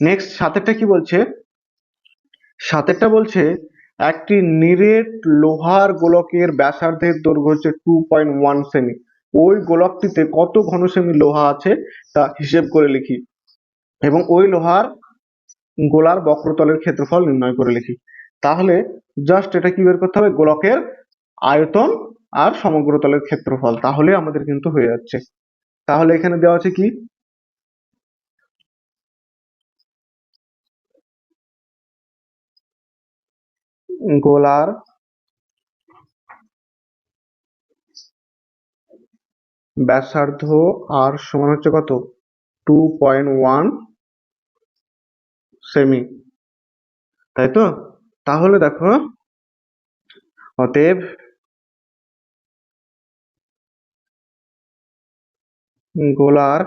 Next সাতেরটা কি বলছে? সাতেরটা বলছে, একটি নিরেট লোহার গোলকের ব্যাসার্ধের দৈর্ঘ্য হচ্ছে টু পয়েন্ট ওয়ান সেমি ওই গোলকটিতে কত ঘন সেমি লোহা আছে, তা হিসেব করে লিখি। এবং ওই লোহার গোলার বক্রতলের ক্ষেত্রফল নির্ণয় করে লিখি। তাহলে জাস্ট এটা কি বের করতে হবে? গোলকের আয়তন আর সমগ্র তলের ক্ষেত্রফল। তাহলে আমাদের কিন্তু হয়ে যাচ্ছে। তাহলে এখানে দেওয়া আছে কি? গোলার ব্যাসার্ধ আর সমান হচ্ছে কত? টু পয়েন্ট ওয়ান সেমি তাই তো? তাহলে দেখো, অতএব গোলার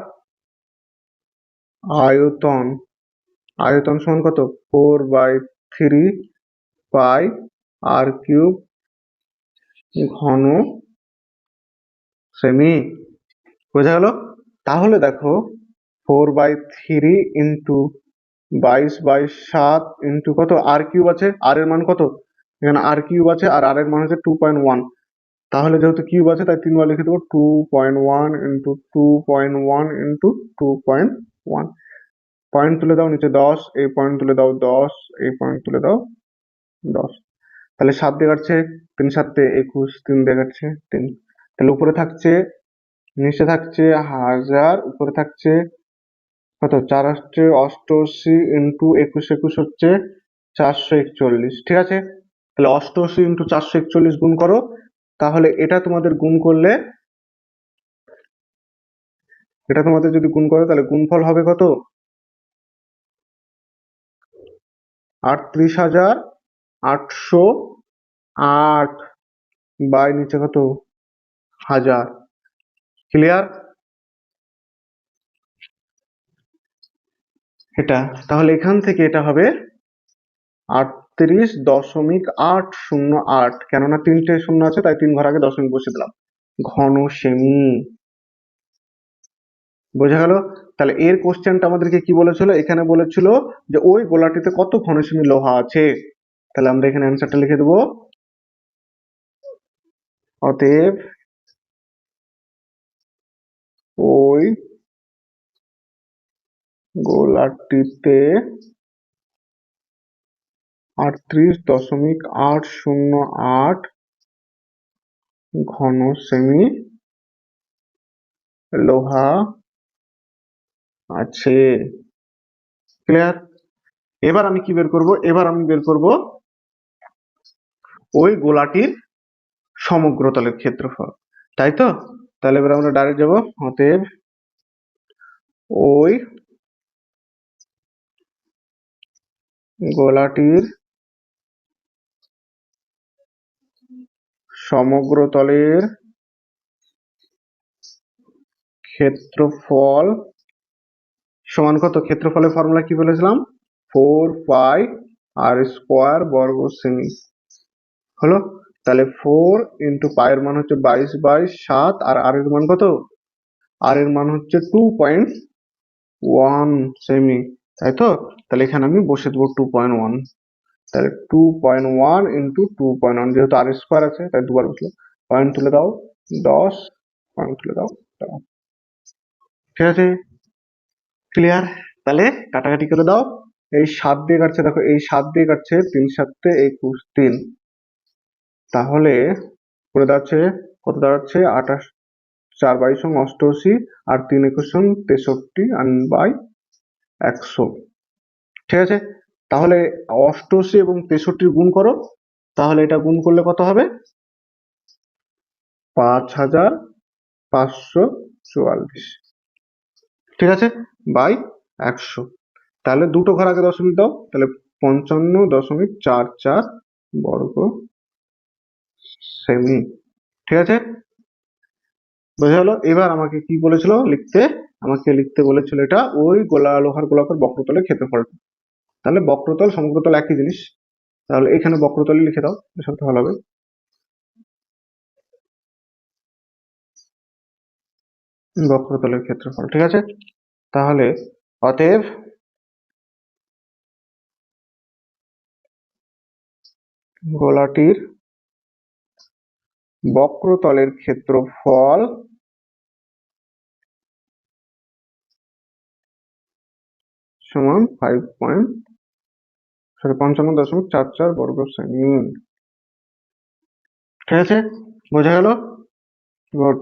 আয়তন আয়তন সমান কত? Four by three pi r cube ঘন সেমি। বোঝা গেল? তাহলে দেখো ফোর বাই থ্রি ইন্টু বাইশ বাই সাত ইন্টু কত? আর কিউব আছে আর এর মান কত? এখানে আর কিউব আছে আর আর এর মান হচ্ছে টু পয়েন্ট ওয়ান তাহলে যেহেতু কিউব আছে, তাই তিনবার লিখে দেবো two point one into two point one into two point one point তুলে দাও নিচে দশ, এই পয়েন্ট তুলে দাও দশ, এই পয়েন্ট তুলে দাও দশ। তাহলে সাত দিয়ে কাটছে তিন, সাতে একুশ, তিন কাটছে তিন। তাহলে উপরে থাকছে, নিচে থাকছে হাজার, উপরে থাকছে কত? চার আসছে অষ্টআশি ইন্টু একুশ একুশ হচ্ছে চারশো একচল্লিশ। ঠিক আছে? তাহলে অষ্টআশি ইন্টু চারশো একচল্লিশ গুণ করো। তাহলে এটা তোমাদের গুণ করলে, এটা তোমাদের যদি গুণ করো, তাহলে গুণফল হবে কত? আটত্রিশ হাজার আটশো আট। বাই নিচে কত? হাজার। ক্লিয়ার এটা। তাহলে এখান থেকে এটা হবে আটত্রিশ দশমিক আট শূন্য আট। কেননা তিনটে শূন্য আছে, তাই তিন ঘর আগে দশমিক বসে দিলাম। ঘন সেমি বোঝা গেল? তাহলে এর কোশ্চেনটা আমাদেরকে কি বলেছিল? এখানে বলেছিল যে ওই গোলাটিতে কত ঘন সেমি লোহা আছে? তাহলে আমরা এখানে অ্যান্সারটা লিখে দেবো। অতএব ওই গোলাটিতে আটত্রিশ দশমিক আট শূন্য আট ঘন সেমি লোহা আছে। ক্লিয়ার এবার আমি কি বের করব? এবার আমি বের করব ওই গোলাটির সমগ্র তলের ক্ষেত্রফল। তাই তো? তাহলে এবার আমরা ডাইরেক্ট যাব অতএব ওই গোলাটির সমগ্র তলের ক্ষেত্রফল সমান কত? ক্ষেত্রফলের ফর্মুলা কি বলেছিলাম? ফোর পাই আর স্কোয়ার বর্গ সেমি হলো? তাহলে ফোর ইন্টু পায়ের মান হচ্ছে বাইশ বাই সাত, আর আর এর মান কত? আর এর মান হচ্ছে টু পয়েন্ট ওয়ান সেমি তাই তো? তাহলে এখানে আমি বসে দেবো টু পয়েন্ট ওয়ান তাহলে two point one into two point one যেহেতু আর স্কোয়ার আছে, তাই দুবার বসল। পয়েন্ট তুলে দাও, দশ পয়েন্ট তুলে দাও ঠিক আছে? ক্লিয়ার তাহলে কাটাকাটি করে দাও। এই সাত দিয়ে কাটছে, দেখো, এই সাত দিয়ে কাটছে, তিন সাতে একুশ, তিন। তাহলে করে দাঁড়াচ্ছে, কত দাঁড়াচ্ছে? আঠাশ, চার বাই সঙ্গ অষ্টআশি আর তিন একুশ তেষট্টি আর বাই একশো। ঠিক আছে? তাহলে অষ্টআশি এবং তেষট্টির গুণ করো, তাহলে এটা গুণ করলে কত হবে? পাঁচ হাজার পাঁচশো চুয়াল্লিশ। ঠিক আছে? বাই একশো। তাহলে দুটো ঘর আগে দশমিক দাও, তাহলে পঞ্চান্ন দশমিক চার চার বর্গ সেমি ঠিক আছে? বোঝা হলো এবার আমাকে কি বলেছিল? লিখতে? আমাকে লিখতে বলেছিল এটা, ওই গোলা লোহার গোলাপের বক্রতলে ক্ষেত্রফলটা তাহলে বক্রতল, সমগ্রতল একই জিনিস। তাহলে এখানে বক্রতলে লিখে দাও সবচেয়ে ভালো হবে। বক্রতলের ক্ষেত্রফল, ঠিক আছে? তাহলে অতএব গোলাটির বক্রতলের ক্ষেত্রফল সমান ফাইভ পয়েন্ট সরি পঞ্চান্ন দশমিক চার চার বর্গ সেমি। ঠিক আছে? বোঝা গেল? গুড